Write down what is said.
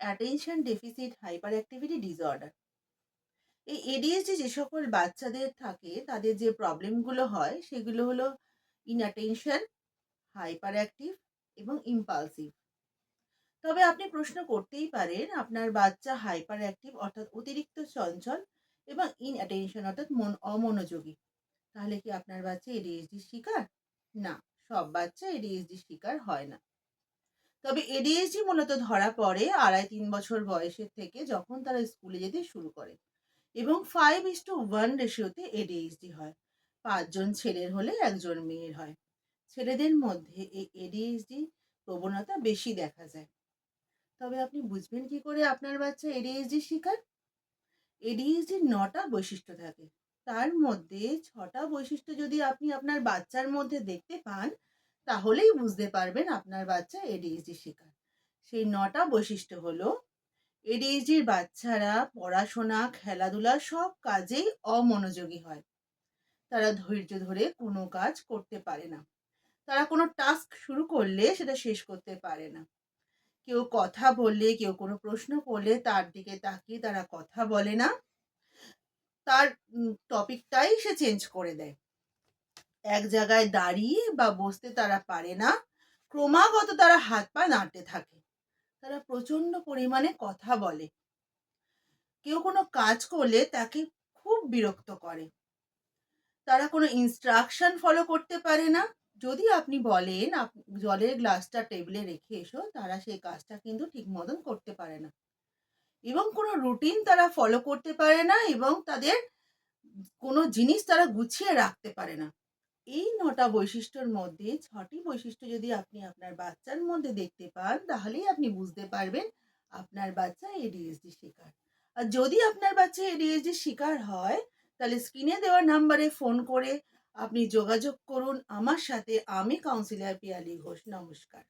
Attention deficit hyperactivity disorder এই ADHD যে সকল বাচ্চাদের থাকে, তাদের যে প্রবলেমগুলো হয়, সেগুলো হলো ইনঅ্যাটেনশন হাইপার অ্যাক্টিভ এবং ইম্পালসিভ তবে আপনি প্রশ্ন করতেই পারেন, আপনার বাচ্চা হাইপার অ্যাক্টিভ অর্থাৎ অতিরিক্ত চঞ্চল এবং ইনঅ্যাটেনশন অর্থাৎ মন অমনোযোগী। তাহলে কি আপনার বাচ্চা এডিএইচডির শিকার? না, সব বাচ্চা এডিএইচডির শিকার হয় না। তবে এডিএইচডি মূলত ধরা পড়ে আড়াই তিন বছর বয়সের থেকে যখন তারা স্কুলে যেতে শুরু করে এবং ফাইভ ইস টু ওয়ান রেশিওতে এডিএইচডি হয়। পাঁচজন ছেলের হলে একজন মেয়ের হয়। ছেলেদের মধ্যে এই এডিএইচডি প্রবণতা বেশি দেখা যায়। তবে আপনি বুঝবেন কি করে আপনার বাচ্চা এডিএইচডির শিকার এডিএইচডির নটা বৈশিষ্ট্য থাকে। তার মধ্যে ছটা বৈশিষ্ট্য যদি আপনি আপনার বাচ্চার মধ্যে দেখতে পান তাহলেই বুঝতে পারবেন আপনার বাচ্চা এডিএইচডির শিকার। সেই নটা বৈশিষ্ট্য হলো এডিএইচডির বাচ্চারা পড়াশোনা, খেলাধুলা সব কাজেই অমনোযোগী হয়। তারা ধৈর্য ধরে কোনো কাজ করতে পারে না। তারা কোনো টাস্ক শুরু করলে সেটা শেষ করতে পারে না। কেউ কথা বললে, কেউ কোনো প্রশ্ন করলে তার দিকে তাকিয়ে তারা কথা বলে না। তার টপিকটাই সে চেঞ্জ করে দেয়। এক জায়গায় দাঁড়িয়ে বা বসতে তারা পারে না, ক্রমাগত তারা হাত পা নাড়তে থাকে। তারা প্রচণ্ড পরিমাণে কথা বলে। কেউ কোনো কাজ করলে তাকে খুব বিরক্ত করে। তারা কোনো ইনস্ট্রাকশন ফলো করতে পারে না। যদি আপনি বলেন জলের গ্লাসটা টেবিলে রেখে এসো, তারা সেই কাজটা কিন্তু ঠিক মতন করতে পারে না। এবং কোনো রুটিন তারা ফলো করতে পারে না এবং তাদের কোনো জিনিস তারা গুছিয়ে রাখতে পারে না। এই নটা বৈশিষ্ট্যর মধ্যে ছটি বৈশিষ্ট্য যদি আপনি আপনার বাচ্চার মধ্যে দেখতে পান, তাহলেই আপনি বুঝতে পারবেন আপনার বাচ্চা এডিএসডি শিকার। আর যদি আপনার বাচ্চা এডিএসডি শিকার হয়, তাহলে স্ক্রিনে দেওয়া নাম্বারে ফোন করে আপনি যোগাযোগ করুন। আমার সাথে আমি কাউন্সিলর পিয়ালি ঘোষ। নমস্কার।